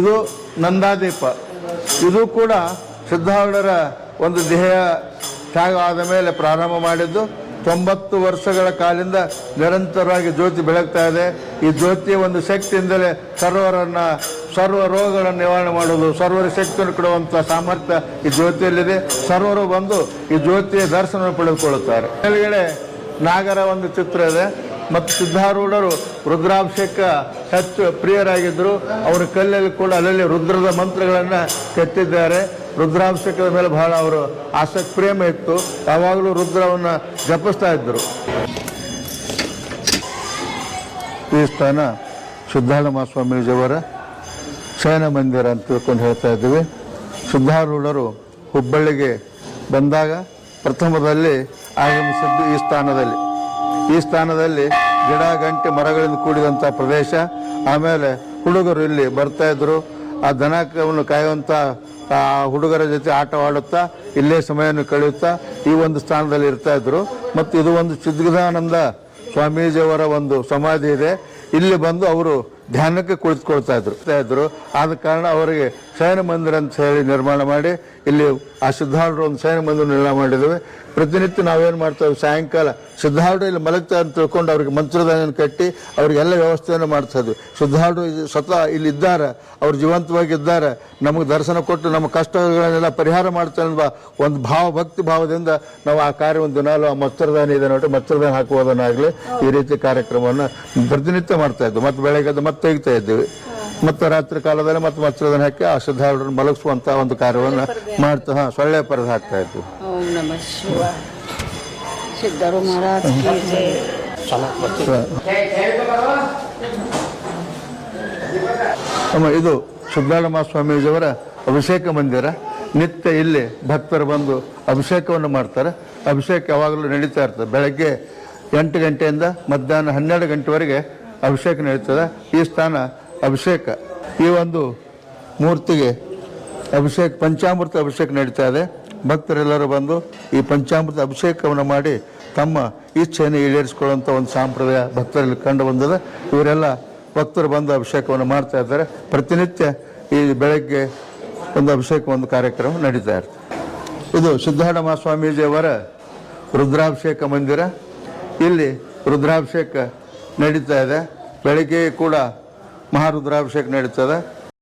ಇದು ನಂದಾದೀಪ. ಇದು ಕೂಡ ಸಿದ್ಧಾರೂಢರ ಒಂದು ದೇಹ ತ್ಯಾಗ ಆದ ಮೇಲೆ ಪ್ರಾರಂಭ ಮಾಡಿದ್ದು. ತೊಂಬತ್ತು ವರ್ಷಗಳ ಕಾಲಿಂದ ನಿರಂತರವಾಗಿ ಜ್ಯೋತಿ ಬೆಳಗ್ತಾ ಇದೆ. ಈ ಜ್ಯೋತಿಯ ಒಂದು ಶಕ್ತಿಯಿಂದಲೇ ಸರ್ವರನ್ನ, ಸರ್ವ ರೋಗಗಳನ್ನು ನಿವಾರಣೆ ಮಾಡೋದು ಸರ್ವರ ಶಕ್ತಿಯನ್ನು ಕೊಡುವಂಥ ಸಾಮರ್ಥ್ಯ ಈ ಜ್ಯೋತಿಯಲ್ಲಿದೆ. ಸರ್ವರು ಬಂದು ಈ ಜ್ಯೋತಿಯ ದರ್ಶನ ಪಡೆದುಕೊಳ್ಳುತ್ತಾರೆ. ಮೇಲ್ಗಡೆ ನಾಗರ ಒಂದು ಚಿತ್ರ ಇದೆ. ಮತ್ತು ಸಿದ್ಧಾರೂಢರು ರುದ್ರಾಭಿಷೇಕ ಹೆಚ್ಚು ಪ್ರಿಯರಾಗಿದ್ದರು. ಅವರ ಕಲ್ಲಲ್ಲಿ ಕೂಡ ಅಲ್ಲಲ್ಲಿ ರುದ್ರದ ಮಂತ್ರಗಳನ್ನು ಕೆತ್ತಿದ್ದಾರೆ. ರುದ್ರಾಭಿಷೇಕದ ಮೇಲೆ ಬಹಳ ಅವರು ಆಸಕ್ತಿ, ಪ್ರೇಮ ಇತ್ತು. ಯಾವಾಗಲೂ ರುದ್ರವನ್ನು ಜಪಿಸ್ತಾ ಇದ್ದರು. ಈ ಸ್ಥಾನ ಸಿದ್ಧಾರಮ ಸ್ವಾಮೀಜಿಯವರ ಶಯನ ಮಂದಿರ ಅಂತ ತಿಳ್ಕೊಂಡು ಹೇಳ್ತಾ ಇದ್ದೀವಿ. ಸಿದ್ಧಾರೂಢರು ಹುಬ್ಬಳ್ಳಿಗೆ ಬಂದಾಗ ಪ್ರಥಮದಲ್ಲಿ ಆಗಮಿಸಿದ್ದು ಈ ಸ್ಥಾನದಲ್ಲಿ. ಈ ಸ್ಥಾನದಲ್ಲಿ ಗಿಡ, ಗಂಟೆ, ಮರಗಳಿಂದ ಕೂಡಿದಂಥ ಪ್ರದೇಶ. ಆಮೇಲೆ ಹುಡುಗರು ಇಲ್ಲಿ ಬರ್ತಾ ಇದ್ರು. ಆ ದನವನ್ನು ಕಾಯುವಂಥ ಹುಡುಗರ ಜೊತೆ ಆಟವಾಡುತ್ತಾ, ಇಲ್ಲೇ ಸಮಯವನ್ನು ಕಳೆಯುತ್ತಾ ಈ ಒಂದು ಸ್ಥಾನದಲ್ಲಿ ಇರ್ತಾ ಇದ್ರು. ಮತ್ತು ಇದು ಒಂದು ಚಿದ್ಗಿದಾನಂದ ಸ್ವಾಮೀಜಿಯವರ ಒಂದು ಸಮಾಧಿ ಇದೆ. ಇಲ್ಲಿ ಬಂದು ಅವರು ಧ್ಯಾನಕ್ಕೆ ಕುಳಿತುಕೊಳ್ತಾ ಇದ್ರು. ಇದ್ರು. ಆದ ಕಾರಣ ಅವರಿಗೆ ಶಯನ ಮಂದಿರ ಅಂತ ಹೇಳಿ ನಿರ್ಮಾಣ ಮಾಡಿ, ಇಲ್ಲಿ ಆ ಸಿದ್ಧಾರೂಢರು ಒಂದು ಶಯನ ಮಂದಿರ ನಿರ್ಮಾಣ ಮಾಡಿದ್ದೇವೆ. ಪ್ರತಿನಿತ್ಯ ನಾವೇನು ಮಾಡ್ತೇವೆ? ಸಾಯಂಕಾಲ ಸಿದ್ಧಾರೂಢರು ಇಲ್ಲಿ ಮಲಗ್ತಾ ಅಂತ ತಿಳ್ಕೊಂಡು ಅವ್ರಿಗೆ ಮಂತ್ರದಾನ ಕಟ್ಟಿ ಅವ್ರಿಗೆಲ್ಲ ವ್ಯವಸ್ಥೆಯನ್ನು ಮಾಡ್ತಾ ಇದ್ವಿ. ಸಿದ್ಧಾರೂಢರು ಸ್ವತಃ ಇಲ್ಲಿ ಇದ್ದಾರೆ. ಅವ್ರು ಜೀವಂತವಾಗಿದ್ದಾರೆ ನಮಗೆ ದರ್ಶನ ಕೊಟ್ಟು ನಮ್ಮ ಕಷ್ಟಗಳನ್ನೆಲ್ಲ ಪರಿಹಾರ ಮಾಡ್ತಾರೆ ಅನ್ನುವ ಒಂದು ಭಾವ, ಭಕ್ತಿ ಭಾವದಿಂದ ನಾವು ಆ ಕಾರ್ಯವನ್ನು ದಿನಾಲು ಆ ಮಚ್ಚರದಾನ ಇದೆ ನೋಡಿ ಮಚ್ಚರದಾನ ಹಾಕುವುದನ್ನಾಗಲಿ ಈ ರೀತಿ ಕಾರ್ಯಕ್ರಮವನ್ನು ಪ್ರತಿನಿತ್ಯ ಮಾಡ್ತಾ ಇದ್ದು ಮತ್ತೆ ಬೆಳಗ್ಗೆ ಎದ್ದು ಮತ್ತೆ ತೆಗಿತಾ ಇದ್ದೇವೆ. ಮತ್ತೆ ರಾತ್ರಿ ಕಾಲದಲ್ಲಿ ಮತ್ತೆ ಮಚ್ಚರದನ್ನ ಹಾಕಿ ಆ ಸಿದ್ಧಾರೂಢರನ್ನು ಮಲಗಿಸುವಂತ ಒಂದು ಕಾರ್ಯವನ್ನು ಮಾಡ್ತಾ ಹಾ ಸೊಳ್ಳೆ ಪರದ ಹಾಕ್ತಾ ಇದ್ವಿ. ಸಿದ್ಧರು ಮಹಾರಾಜ್. ಅಮ್ಮ ಇದು ಸುಬ್ರಹ್ಮಣ್ಯ ಸ್ವಾಮೀಜಿಯವರ ಅಭಿಷೇಕ ಮಂದಿರ. ನಿತ್ಯ ಇಲ್ಲಿ ಭಕ್ತರು ಬಂದು ಅಭಿಷೇಕವನ್ನು ಮಾಡ್ತಾರೆ. ಅಭಿಷೇಕ ಯಾವಾಗಲೂ ನಡೀತಾ ಇರ್ತದೆ. ಬೆಳಗ್ಗೆ ಎಂಟು ಗಂಟೆಯಿಂದ ಮಧ್ಯಾಹ್ನ ಹನ್ನೆರಡು ಗಂಟೆವರೆಗೆ ಅಭಿಷೇಕ ನಡೀತದೆ. ಈ ಸ್ಥಾನ ಅಭಿಷೇಕ. ಈ ಒಂದು ಮೂರ್ತಿಗೆ ಅಭಿಷೇಕ, ಪಂಚಾಮೃತ ಅಭಿಷೇಕ ನಡೀತಾ ಇದೆ. ಭಕ್ತರೆಲ್ಲರೂ ಬಂದು ಈ ಪಂಚಾಮೃತ ಅಭಿಷೇಕವನ್ನು ಮಾಡಿ ತಮ್ಮ ಇಚ್ಛೆಯನ್ನು ಈಡೇರಿಸಿಕೊಳ್ಳುವಂಥ ಒಂದು ಸಂಪ್ರದಾಯ ಭಕ್ತರಲ್ಲಿ ಕಂಡು ಬಂದಿದೆ. ಇವರೆಲ್ಲ ಭಕ್ತರು ಬಂದು ಅಭಿಷೇಕವನ್ನು ಮಾಡ್ತಾ ಇದ್ದಾರೆ. ಪ್ರತಿನಿತ್ಯ ಈ ಬೆಳಗ್ಗೆ ಒಂದು ಅಭಿಷೇಕ, ಒಂದು ಕಾರ್ಯಕ್ರಮ ನಡೀತಾ ಇರ್ತದೆ ಇದು ಸಿದ್ಧಾರಮ ಸ್ವಾಮೀಜಿಯವರ ರುದ್ರಾಭಿಷೇಕ ಮಂದಿರ. ಇಲ್ಲಿ ರುದ್ರಾಭಿಷೇಕ ನಡೀತಾ ಇದೆ. ಬೆಳಗ್ಗೆ ಕೂಡ ಮಹಾರುದ್ರಾಭಿಷೇಕ ನಡೀತದೆ.